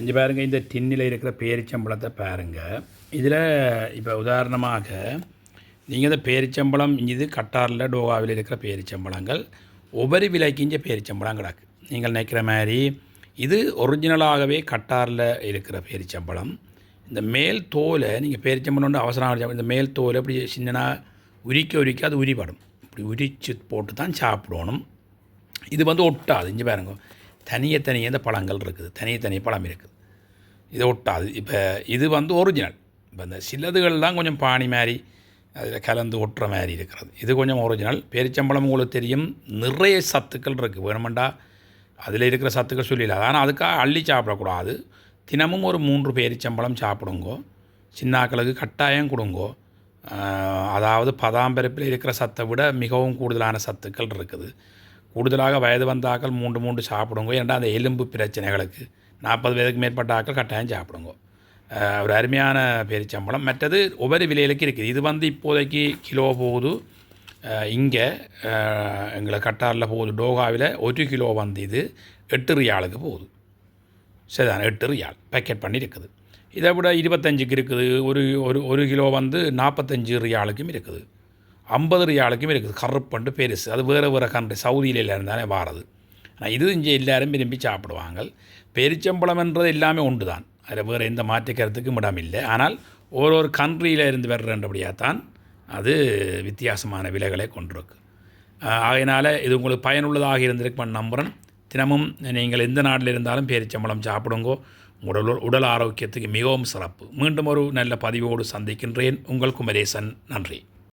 இங்கே பாருங்க இந்த டின்னில் இருக்கிற பேரிச்சம்பழத்தை பாருங்க. இதில் இப்போ உதாரணமாக நீங்கள் இந்த பேரிச்சம்பழம் இது கட்டாரில் டோகாவில் இருக்கிற பேரிச்சம்பழங்கள் ஒவ்வொரு விலைக்கு இங்கே பேரிச்சம்பழம் கிடக்கு. நீங்கள் நினைக்கிற மாதிரி இது ஒரிஜினலாகவே கட்டாரில் இருக்கிற பேரிச்சம்பழம். இந்த மேல் தோலை நீங்கள் பேரிச்சம்பழம் அவசரம் இந்த மேல் தோலை அப்படி சின்னனாக உரிக்க உரிக்க அது உரிபடும். இப்படி உரித்து போட்டு தான் சாப்பிடணும். இது வந்து ஒட்டாது இங்கே பாருங்க. தனியே தனியே இந்த பழங்கள் இருக்குது. தனியே தனியே பழம் இருக்குது. இதை ஒட்டாது. இப்போ இது வந்து ஒரிஜினல் இப்போ இந்த சிலதுகள் தான் கொஞ்சம் பாணி மாதிரி அதில் கலந்து ஒட்டுற மாதிரி இருக்கிறது. இது கொஞ்சம் ஒரிஜினல் பேரிச்சம்பழம் உங்களுக்கு தெரியும். நிறைய சத்துக்கள் இருக்குது வேணுமெண்டா அதில் இருக்கிற சத்துக்கள் சொல்லிடலாம். ஆனால் அதுக்காக அள்ளி சாப்பிடக்கூடாது. தினமும் ஒரு மூன்று பேரிச்சம்பழம் சாப்பிடுங்கோ. சின்னாக்களுக்கு கட்டாயம் கொடுங்கோ. அதாவது பதாம்பரப்பில் இருக்கிற சத்தை விட மிகவும் கூடுதலான சத்துக்கள் இருக்குது. கூடுதலாக வயது வந்த ஆக்கள் மூன்று மூன்று சாப்பிடுங்க. ஏன்னா அந்த எலும்பு பிரச்சனைகளுக்கு? நாற்பது வயதுக்கு மேற்பட்ட ஆக்கள் கட்டாயம் சாப்பிடுங்க. ஒரு அருமையான பேரிச்சம்பழம். மற்றது ஒவ்வொரு விலையிலுக்கு இருக்குது. இது வந்து இப்போதைக்கு கிலோ போகுது. இங்கே எங்களை கட்டாரில் போகுது. டோகாவில் ஒரு கிலோ வந்து இது எட்டு ரியாலுக்கு போகுது. சரிதான்? எட்டு ரியால். பேக்கெட் பண்ணி இருக்குது. இதை விட இருபத்தஞ்சுக்கு இருக்குது. ஒரு ஒரு ஒரு கிலோ வந்து நாற்பத்தஞ்சு ரியாலுக்கும் இருக்குது. ஐம்பது ரியாலுக்கும் இருக்குது கருப்பண்டு பெருசு அது வேறு வேறு கண்ட்ரி சவுதியில இருந்தாலே வாரது ஆனால் இது இங்கே எல்லாரும் விரும்பி சாப்பிடுவாங்க பெரிச்சம்பழம் என்றது எல்லாமே உண்டு தான் அதில் வேறு எந்த மாற்றிக்கிறதுக்கும் இடம் இல்லை ஆனால் ஒரு ஒரு கண்ட்ரியில் இருந்து வர்றபடியாக தான் அது வித்தியாசமான விலைகளை கொண்டிருக்கு ஆஹ் இது உங்களுக்கு பயனுள்ளதாக இருந்திருக்கும் நம்புகிறேன் தினமும் நீங்கள் எந்த நாட்டில் இருந்தாலும் பேரிச்சம்பழம் சாப்பிடுங்கோ உடல் உடல் ஆரோக்கியத்துக்கு மிகவும் சிறப்பு மீண்டும் ஒரு நல்ல பதிவோடு சந்திக்கின்றேன் உங்கள் குமரேசன் நன்றி